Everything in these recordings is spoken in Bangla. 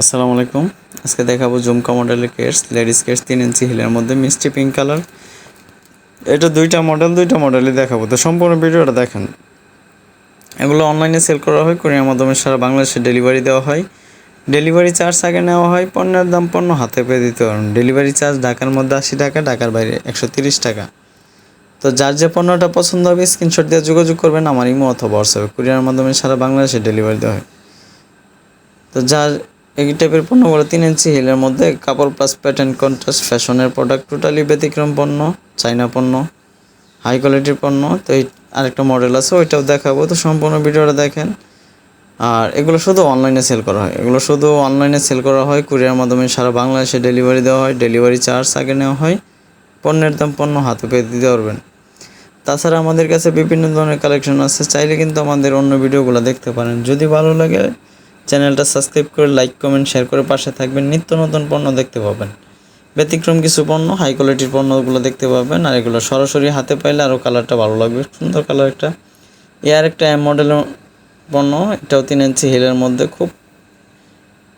আসসালামু আলাইকুম। আজকে দেখাবো জুমকা মডেলের কেটস লেডিস কেটস তিন ইঞ্চি হিলের মধ্যে মিষ্টি পিঙ্ক কালার। এটা দুইটা মডেল, দুইটা মডেলই দেখাবো। তো সম্পূর্ণ ভিডিওটা দেখেন। এগুলো অনলাইনে সেল করা হয়, কোরিয়ার মাধ্যমে সারা বাংলাদেশে ডেলিভারি দেওয়া হয়। ডেলিভারি চার্জ আগে নেওয়া হয়, পণ্যের দাম পণ্য হাতে পেয়ে দিতে পারেন ডেলিভারি চার্জ ঢাকার মধ্যে আশি টাকা, ঢাকার বাইরে একশো তিরিশ টাকা। তো যার যে পণ্যটা পছন্দ হবে, স্ক্রিনশট দিয়ে যোগাযোগ করবেন, আমার ইমো অথবা হোয়াটসঅ্যাপে। কুরিয়ার মাধ্যমে সারা বাংলাদেশে ডেলিভারি দেওয়া হয়। তো যার এই টাইপের পণ্যগুলো তিন ইঞ্চি হিলের মধ্যে কাপড় প্লাস প্যাটার্ন কন্ট্রাস্ট ফ্যাশনের প্রোডাক্ট টোটালি ব্যতিক্রম পণ্য চাইনা পণ্য হাই কোয়ালিটির পণ্য। তো এই আরেকটা মডেল আছে, ওইটাও দেখাবো। তো সম্পূর্ণ ভিডিওটা দেখেন। আর এগুলো শুধু অনলাইনে সেল করা হয়। এগুলো শুধু অনলাইনে সেল করা হয় কুরিয়ার মাধ্যমে সারা বাংলাদেশে ডেলিভারি দেওয়া হয় ডেলিভারি চার্জ আগে নেওয়া হয়, পণ্যের দাম পণ্য হাতে পেয়ে দিতে পারবেন। তাছাড়া আমাদের কাছে বিভিন্ন ধরনের কালেকশন আছে, চাইলে কিন্তু আমাদের অন্য ভিডিওগুলো দেখতে পারেন। যদি ভালো লাগে চ্যানেলটা সাবস্ক্রাইব করে লাইক, কমেন্ট, শেয়ার করে পাশে থাকবেন। নিত্য নতুন পণ্য দেখতে পাবেন। ব্যতিক্রম কিছু পণ্য হাই কোয়ালিটির পণ্যগুলো দেখতে পাবেন। আর এগুলো সরাসরি হাতে পাইলে আরও কালারটা ভালো লাগবে। সুন্দর কালার একটা। এ আর একটা এম মডেলের পণ্য। এটাও তিন ইঞ্চি হিলের মধ্যে। খুব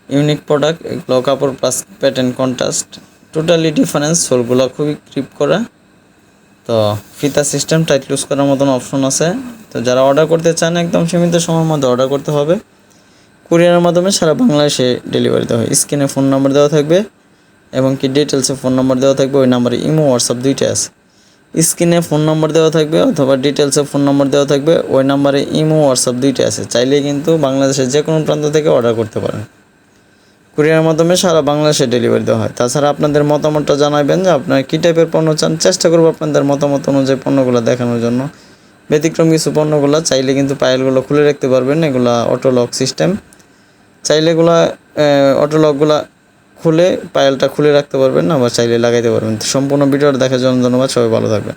ইউনিক প্রোডাক্ট এগুলো কাপড় plus pattern contrast totally difference সোলগুলো খুবই ক্রিপ করা। তো ফিতা সিস্টেম টাইট লুজ করার মতন অপশন আছে। তো যারা অর্ডার করতে চান, একদম সীমিত সময়ের মধ্যে অর্ডার করতে হবে। কুরিয়ারের মাধ্যমে সারা বাংলাদেশে ডেলিভারি দেওয়া হয়। স্ক্রিনে ফোন নাম্বার দেওয়া থাকবে এবং কি ডিটেলসে ফোন নাম্বার দেওয়া থাকবে, ওই নাম্বারে ইমো হোয়াটসঅ্যাপ দুইটাই আছে। স্ক্রিনে ফোন নাম্বার দেওয়া থাকবে অথবা ডিটেলসে ফোন নাম্বার দেওয়া থাকবে, ওই নাম্বারে ইমো হোয়াটসঅ্যাপ দুইটাই আছে। চাইলে কিন্তু বাংলাদেশের যে কোনো প্রান্ত থেকে অর্ডার করতে পারেন। কুরিয়ারের মাধ্যমে সারা বাংলাদেশে ডেলিভারি দেওয়া হয়। তাছাড়া আপনাদের মতামতটা জানাবেন যে আপনারা কী টাইপের পণ্য চান। চেষ্টা করব আপনাদের মতামত অনুযায়ী পণ্যগুলো দেখানোর জন্য। ব্যতিক্রম কিছু পণ্যগুলো, চাইলে কিন্তু পায়েলগুলো খুলে রাখতে পারবেন। এগুলা অটো লক সিস্টেম চাইলে এগুলা অটোলকগুলা খুলে পায়েলটা খুলে রাখতে পারবেন আবার চাইলে লাগাইতে পারবেন। সম্পূর্ণ ভিডিওটা দেখার জন্য ধন্যবাদ, সবাই ভালো থাকবেন।